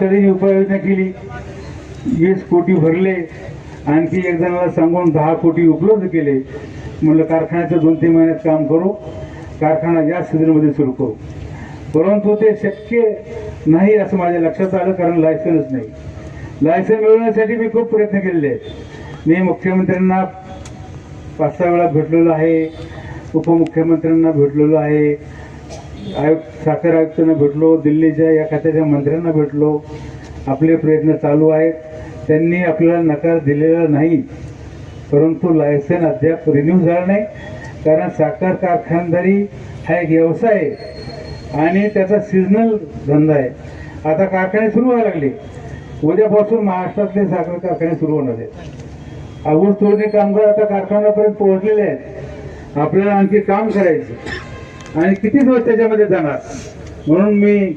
तातडीने उपाययोजना केली. वीस कोटी भरले. आणखी एक जणाला सांगून दहा कोटी उपलब्ध केले. म्हणलं कारखान्याचं दोन तीन महिन्यात काम करू. कारखाना या सीझनमध्ये सुरू करू. परंतु ते शक्य नाही असं माझ्या लक्षात आलं कारण लायसन्स नाही. लायसन मिळवण्यासाठी मी खूप प्रयत्न केलेले आहेत. मी मुख्यमंत्र्यांना पाच सहा वेळा भेटलेलो आहे. उपमुख्यमंत्र्यांना भेटलेलो आहे. आयुक्त साखर आयुक्तांना भेटलो दिल्लीच्या या खात्याच्या मंत्र्यांना भेटलो. आपले प्रयत्न चालू आहेत. त्यांनी आपल्याला नकार दिलेला नाही परंतु लायसन अद्याप रिन्यू झालं नाही. कारण साखर कारखानदारी हा एक व्यवसाय आहे आणि त्याचा सिजनल धंदा आहे. आता कारखाने सुरू व्हायला लागले. उद्यापासून महाराष्ट्रातले साखर कारखाने सुरू होणार आहेत. ऊस तोडणी कामगार आता कारखान्यापर्यंत पोहोचलेले आहेत. आपल्याला आणखी काम करायचं आणि किती दिवस त्याच्यामध्ये जाणार? म्हणून मी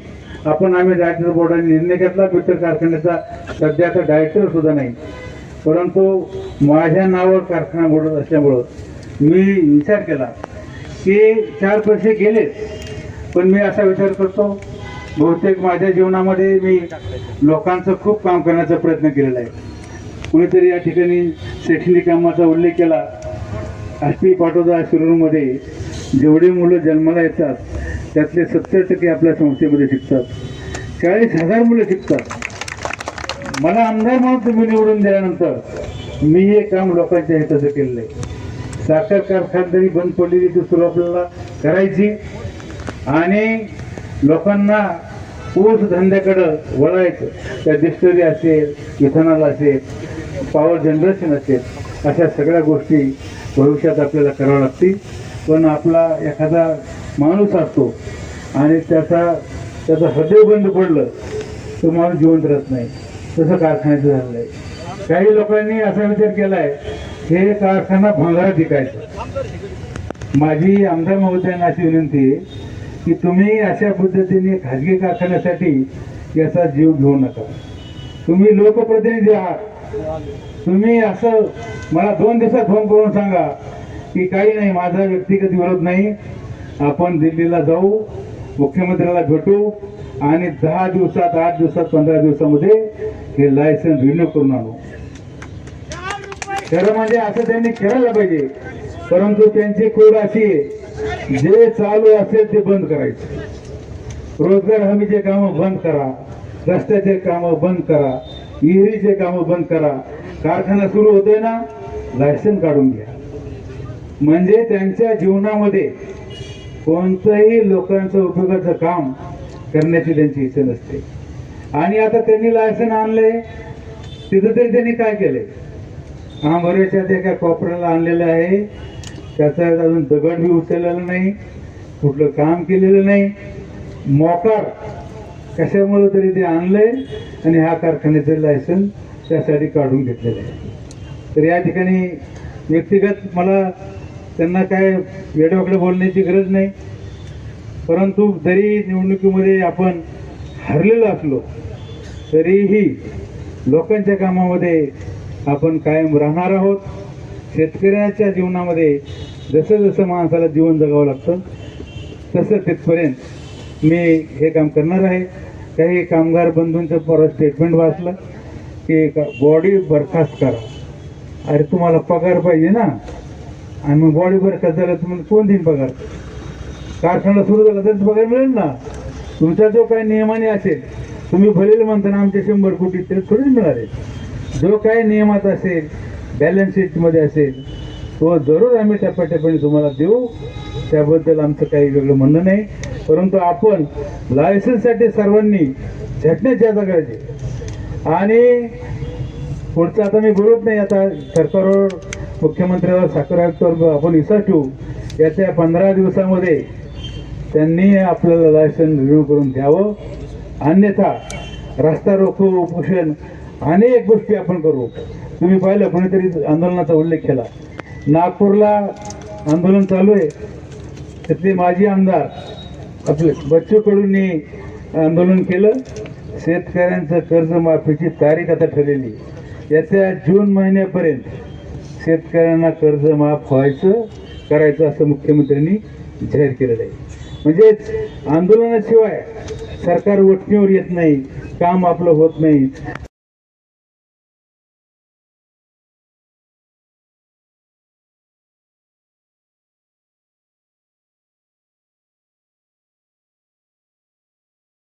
आपण आम्ही डायरेक्टर बोर्डाने निर्णय घेतला मित्र कारखान्याचा सध्याचा डायरेक्टर सुद्धा नाही. परंतु माझ्या नावावर कारखाना बोलत असल्यामुळं मी विचार केला की चार पैसे गेले पण मी असा विचार करतो बहुतेक माझ्या जीवनामध्ये मी लोकांचं खूप काम करण्याचा प्रयत्न केलेला आहे. कुणीतरी या ठिकाणी शैक्षणिक कामाचा उल्लेख केला. आष्टी पाटोदा शिरूरमध्ये जेवढे मुलं जन्माला येतात त्यातले सत्तर टक्के आपल्या संस्थेमध्ये शिकतात. चाळीस हजार मुलं शिकतात. मला आमदार म्हणून तुम्ही निवडून दिल्यानंतर मी हे काम लोकांच्या हिताचं केलेलं आहे साखर कारखानदारी बंद पडलेली ती सुरू आपल्याला करायची. आणि लोकांना ऊस धंद्याकडं वळायचं. त्या डिस्टरी असेल इथेनॉल असेल पॉवर जनरेशन असेल अशा सगळ्या गोष्टी भविष्यात आपल्याला कराव्या लागतील. पण आपला एखादा माणूस असतो आणि त्याचा त्याचं हृदय बंद पडलं तो माणूस जिवंत राहत नाही. तसं कारखान्याचं झालेलं आहे. काही लोकांनी असा विचार केला आहे हे कारखाना भंगारात विकायचं माझी आमदार महोदयांना अशी विनंती आहे की तुम्ही अशा पद्धतीने खाजगी कारखान्यासाठी याचा जीव घेऊ नका. तुम्ही लोकप्रतिनिधी आहात. तुम्ही असं मला दोन दिवसात फोन करून सांगा की काही नाही माझा व्यक्तिगत विरोध नाही. आपण दिल्लीला जाऊ मुख्यमंत्र्याला भेटू आणि दहा दिवसात आठ दिवसात पंधरा दिवसामध्ये हे लायसन रिन्यू करून आणू. खरं म्हणजे असं त्यांनी करायला पाहिजे. परंतु त्यांची कोड अशी आहे जे चालू असेल ते बंद करायचे. रोजगार हमीचे कामं बंद करा रस्त्याचे कामं बंद करा विहिरीचे कामं बंद करा. कारखाना सुरू होतोय ना लायसन काढून घ्या. म्हणजे त्यांच्या जीवनामध्ये कोणतंही लोकांचं उपयोगाचं काम करण्याची त्यांची इच्छा नसते. आणि आता त्यांनी लायसन आणले तिथं तरी त्यांनी काय केले आंबोऱ्याच्या त्या एका कॉपऱ्याला आणलेलं आहे. त्याचा अजून दगड बी उचललेला नाही. कुठलं काम केलेलं नाही. मोकार कशामुळे तरी ते आणलंय आणि हा कारखान्याचं लायसन त्यासाठी काढून घेतलेलं आहे. तर या ठिकाणी व्यक्तिगत मला त्यांना काय वेडवाकडे बोलण्याची गरज नाही. परंतु जरी निवडणुकीमध्ये आपण हरलेलो असलो तरीही लोकांच्या कामामध्ये आपण कायम राहणार आहोत. शेतकऱ्याच्या जीवनामध्ये जसं जसं माणसाला जीवन जगावं लागतं तसं तिथपर्यंत मी हे काम करणार आहे. काही कामगार बंधूंचं परत स्टेटमेंट वाचलं की बॉडी बरखास्त करा. अरे तुम्हाला पगार पाहिजे ना. आणि मग बॉडी कसं झाला तुम्हाला कोण देईन पगार? कारखाना सुरू झाला तर पगार मिळेल ना? तुमचा जो काही नियमाने असेल तुम्ही भलेल म्हणताना आमचे शंभर कोटी तरी थोडीच मिळाले जो काही नियमात असेल बॅलन्स शीटमध्ये असेल तो जरूर आम्ही टप्प्याटप्प्याने तुम्हाला देऊ. त्याबद्दल आमचं काही वेगळं म्हणणं नाही. परंतु आपण लायसन्ससाठी सर्वांनी झटण्याची आता आणि पुढचं आता मी बोलत नाही आता सरकारवर मुख्यमंत्र्यावर साखर आयुक्तावर आपण इसा ठेवू. याच्या पंधरा दिवसामध्ये त्यांनी आपल्याला लायसन रिन्यू करून द्यावं. अन्यथा रस्ता रोको उपोषण अनेक गोष्टी आपण करू. तुम्ही पाहिलं कोणीतरी आंदोलनाचा उल्लेख केला. नागपूरला आंदोलन चालू आहे. तिथले माजी आमदार आपले बच्चू कडूंनी आंदोलन केलं. शेतकऱ्यांचं कर्जमाफीची तारीख आता ठरलेली येत्या जून महिन्यापर्यंत शेतकऱ्यांना कर्ज माफ व्हायचं करायचं असं मुख्यमंत्र्यांनी जाहीर केलेलं आहे. म्हणजेच आंदोलनाशिवाय सरकार वटणीवर येत नाही काम आपलं होत नाही.